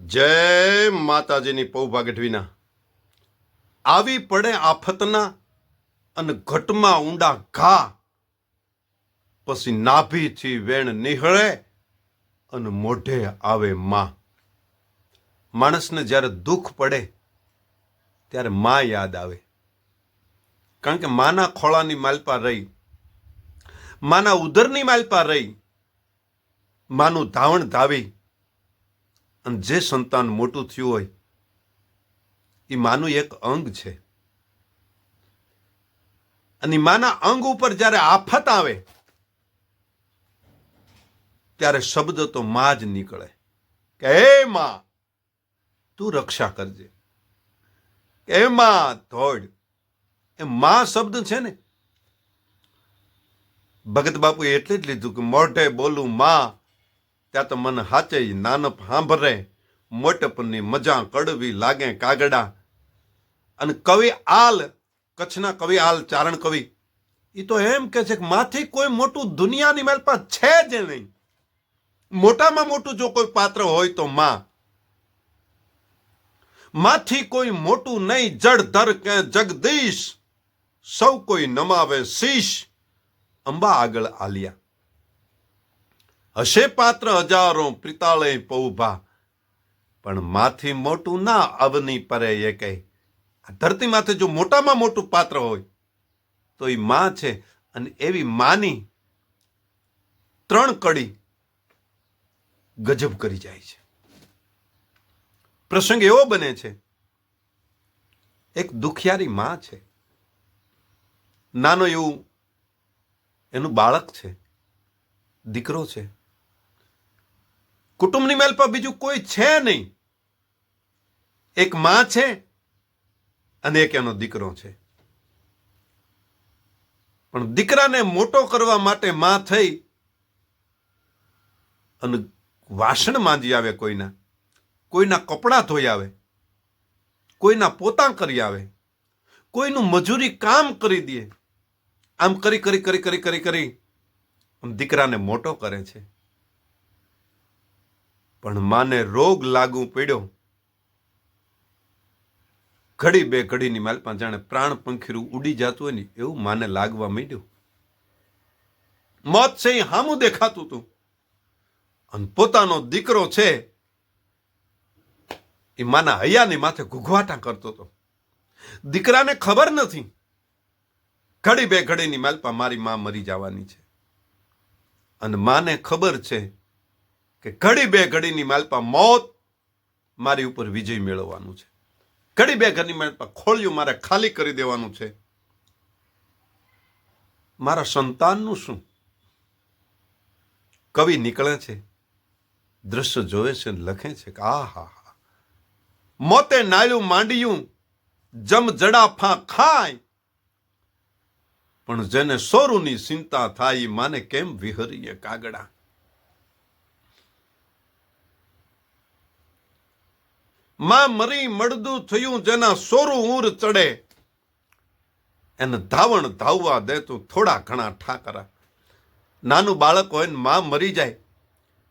જય માતાજીની પૌભા ગઢવીના આવી પડે આફતના અને ઘટમાં ઊંડા ઘા. પછી નાભીથી વેણ નિહળે અને મોઢે આવે માં. માણસને જ્યારે દુઃખ પડે, ત્યારે માં યાદ આવે. કારણ કે માના ખોળાની માલપા રહી, માના ઉદરની માલપા રહી, માનું ધાવણ ધાવી અને જે સંતાન મોટું થયું હોય એ માનું એક અંગ છે. અને માના અંગ ઉપર જ્યારે આફત આવે, ત્યારે શબ્દ તો માં જ નીકળે. કે હે માં, તું રક્ષા કરજે. કે માં ધોડ એ માં શબ્દ છે ને. ભગત બાપુએ એટલે જ લીધું કે મોઢે બોલું માં ત્યાં તો મન હાચે નાનપ હાંભરે મોટપની મજા કડવી લાગે કાગડા. અને કવિ આલ, કચ્છના કવિ આલ, ચારણ કવિ એ તો એમ કે છે કે માથી કોઈ મોટું દુનિયાની મારી પાસે છે જ નહીં. મોટામાં મોટું જો કોઈ પાત્ર હોય તો માં. માથી કોઈ મોટું નહીં જળધર કે જગદીશ. સૌ કોઈ નમાવે શીશ. અંબા આગળ આલિયા. હશે પાત્ર હજારો પ્રિતાળે પૌભા. પણ માથી મોટું ના અવની પરે એ કહે, આ ધરતી માથે જો મોટામાં મોટું પાત્ર હોય, તો એ માં છે અને એવી માની ત્રણ કડી ગજબ કરી જાય છે. પ્રસંગ એવો બને છે, એક દુખિયારી માં છે. નાનો એવું એનું બાળક છે, દીકરો છે. કુટુંબની મેલ પર બીજું કોઈ છે નહીં. એક માં છે અને એક એનો દીકરો છે. પણ દીકરાને મોટો કરવા માટે માં થઈ અને વાસણ માંજી આવે કોઈના. કોઈના કપડાં ધોઈ આવે. કોઈના પોતા કરી આવે. કોઈનું મજૂરી કામ કરી દે. આમ કરી કરી કરી કરી કરી કરી. દીકરાને મોટો કરે છે. પણ માને રોગ લાગુ પડ્યો. ઘડી બે ઘડીની માલપા જાણે પ્રાણ પંખીરું ઉડી જતું હોય ને એવું માને લાગવા માંડ્યું. મોત છે એ હામું દેખાતું હતું અને પોતાનો દીકરો છે એ માના હૈયાની માથે ઘૂઘવાટા કરતો હતો. દીકરાને ખબર નથી. ઘડી બે ઘડીની માલપા મારી માં મરી જવાની છે. અને માને ખબર છે કે ઘડી બે ઘડીની માલપા મોત મારી ઉપર વિજય મેળવવાનું છે. ઘડી બે ઘરની માલપા ખોળિયું મારે ખાલી કરી દેવાનું છે. મારા સંતાનનું શું? કવિ નીકળે છે, દ્રશ્ય જોવે છે અને લખે છે કે આ હા હા. મોતે નાળ્યું માંડ્યું, જમ જડાફા ખાય. પણ જેને સોરુની ચિંતા થાય માને કેમ વિહરીએ કાગડા? માં મરી મળદું થયું, જેના સોરું ઊર ચડે. એને ધાવણ ધાવવા દે તું થોડા ઘણા ઠાકરા. નાનું બાળક હોય ને માં મરી જાય.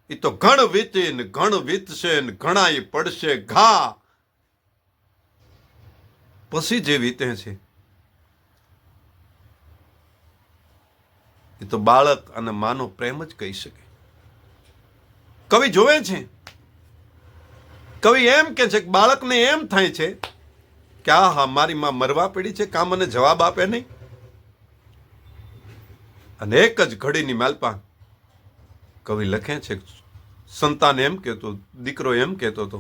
એ તો ઘણ વીતી ને ઘણ વીતશે ને ઘણા એ પડશે ઘા. પછી જે વીતે છે. એ તો બાળક અને માનો પ્રેમ જ કહી શકે. કવિ જોવે છે કવિ એમ કે છે, બાળકને એમ થાય છે કે આ હા મારી માં મરવા પડી છે, કામ મને જવાબ આપે નહીં. અને એક જ ઘડીની માલપા કવિ લખે છે, સંતાન એમ કહેતો, દીકરો એમ કહેતો હતો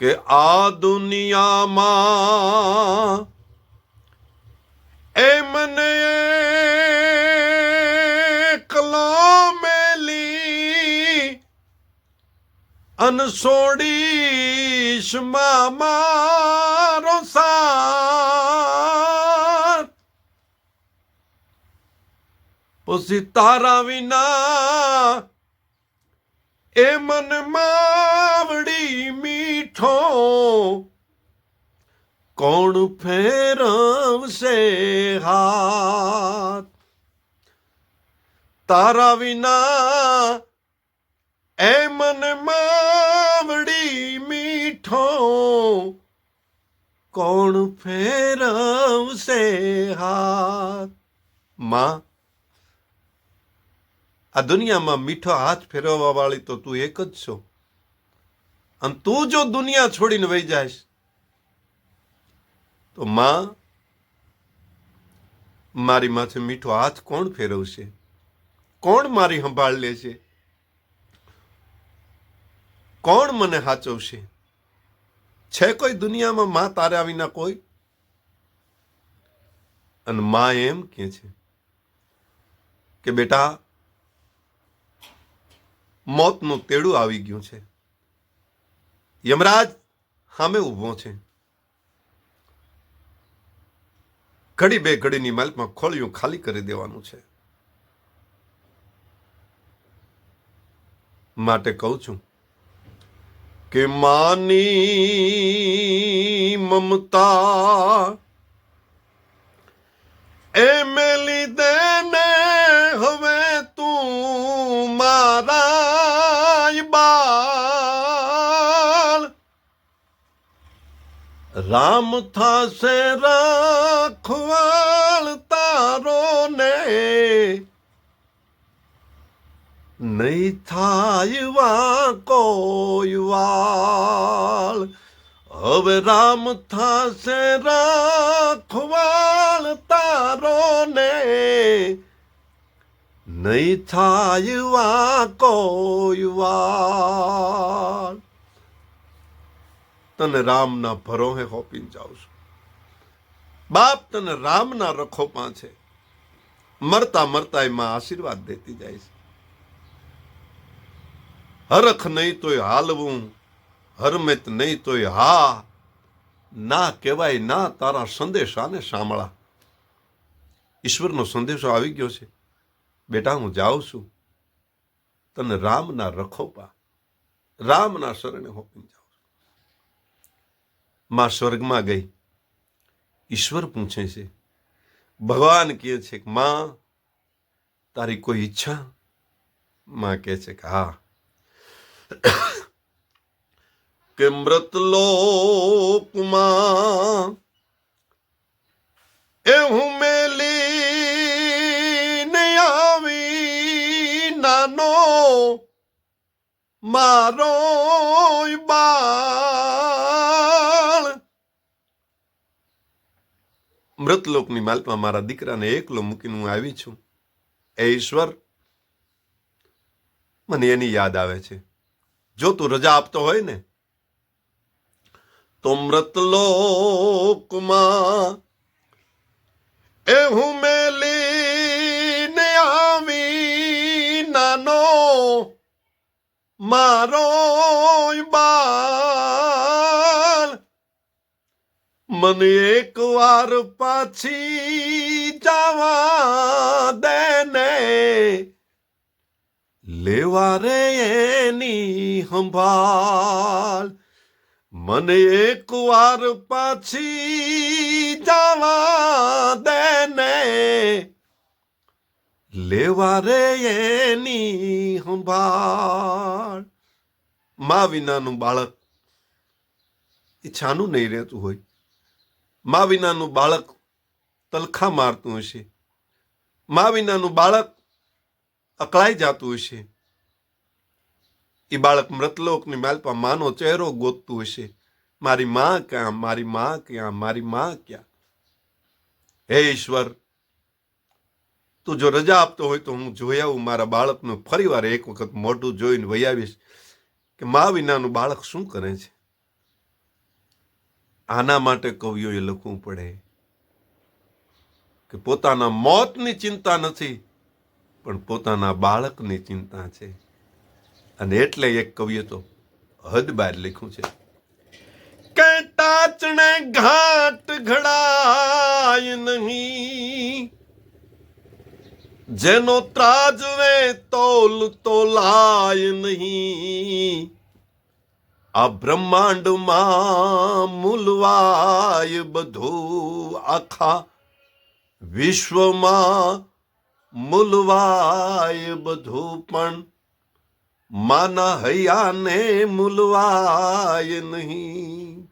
કે આ દુનિયામાં એ અનસોડીશ મારો સાથ પછી તારા વિના એ મન માવડી મીઠો કોણ ફેરવશે હાથ? તારા વિના એ મનમાં મીઠો કોણ ફેરવશે હાથ? માં, આ દુનિયામાં મીઠો હાથ ફેરવવા વાળી તો તું એક જ છો. અને તું જો દુનિયા છોડીને વહી જાયશ, તો માં, મારી માથે મીઠો હાથ કોણ ફેરવશે? કોણ મારી સંભાળ લેશે? કોણ મને હાચવશે? છે કોઈ દુનિયામાં માં તાર્યા વિના કોઈ? અને માં એમ કે છે કે બેટા, મોતનું તેડું આવી ગયું છે. યમરાજ સામે ઊભો છે. ઘડી બે ઘડીની માલમાં ખોલ્યું ખાલી કરી દેવાનું છે. માટે કહું છું કે માની મમતા એ મેલી દેને હવે તું મારા બાલ રામ થાશે રાખવાળ તારો ને નહીં થાય કોઈ હવે રામ થાશે રાખવાળ તારો ને નહીં થાય કોઈ તને રામના ભરોહે હોપીને જાઉં છું. બાપ તને રામના રખોપા છે. મરતા મરતા એમાં આશીર્વાદ દેતી જાય છે. હરખ નહીં તોય હાલવું, હરમેત નહીં તોય હા. ના કહેવાય, ના તારા સંદેશાને સાંભળા. ઈશ્વરનો સંદેશો આવી ગયો છે. બેટા, હું જાઉં છું. તને રામના રખોપા રામના શરણે હોપીને જાઉં છું. માં સ્વર્ગમાં ગઈ. ઈશ્વર પૂછે છે, ભગવાન કહે છે કે, માં, તારી કોઈ ઈચ્છા? માં કહે છે કે, હા. કે મૃતલોકમાં એ હું મેલી આવી નાનો મારો બાળ. મૃતલોકની માલપા મારા દીકરાને એકલો મૂકીને હું આવી છું. એ ઈશ્વર, મને એની યાદ આવે છે. જો તું રજા આપતો હોય ને, તો મૃતલોકમાં એ હું મેલીને આવી નાનો મારો બાલ મને એક વાર પાછી જવા દેને લેવા રે એની સંભાળ. મને એક વાર પાછી જવા દેને. લેવા રે એની સંભાળ. મા વિનાનું બાળક એ છાનું નહીં રહેતું હોય. મા વિનાનું બાળક તલખા મારતું હશે. મા વિનાનું બાળક અકળાઈ જતું હશે. એ બાળક મૃતલોકની માલપા માનો ચહેરો ગોતતું હશે. મારી માં ક્યાં, મારી માં ક્યાં, મારી માં ક્યાં? હે ઈશ્વર, તું જો રજા આપતો હોય તો હું જોઈ આવું મારા બાળકનું ફરી વાર એક વખત મોઢું જોઈને વહી આવીશ કે મા વિનાનું બાળક શું કરે છે? આના માટે કવિઓએ લખવું પડે કે પોતાના મોતની ચિંતા નથી પણ પોતાના બાળકની ચિંતા છે. અને એટલે એક કવિએ તો હદ બહાર લખ્યું છે. કે ટાચણે ઘાટ ઘડાય નહીં. જેનો ત્રાજવે તોલ તોલાય નહીં. આ બ્રહ્માંડમાં મૂલવાય બધું આખા વિશ્વમાં મૂલવાય બધું પણ. માના હૈયાને મુલવાય નહીં.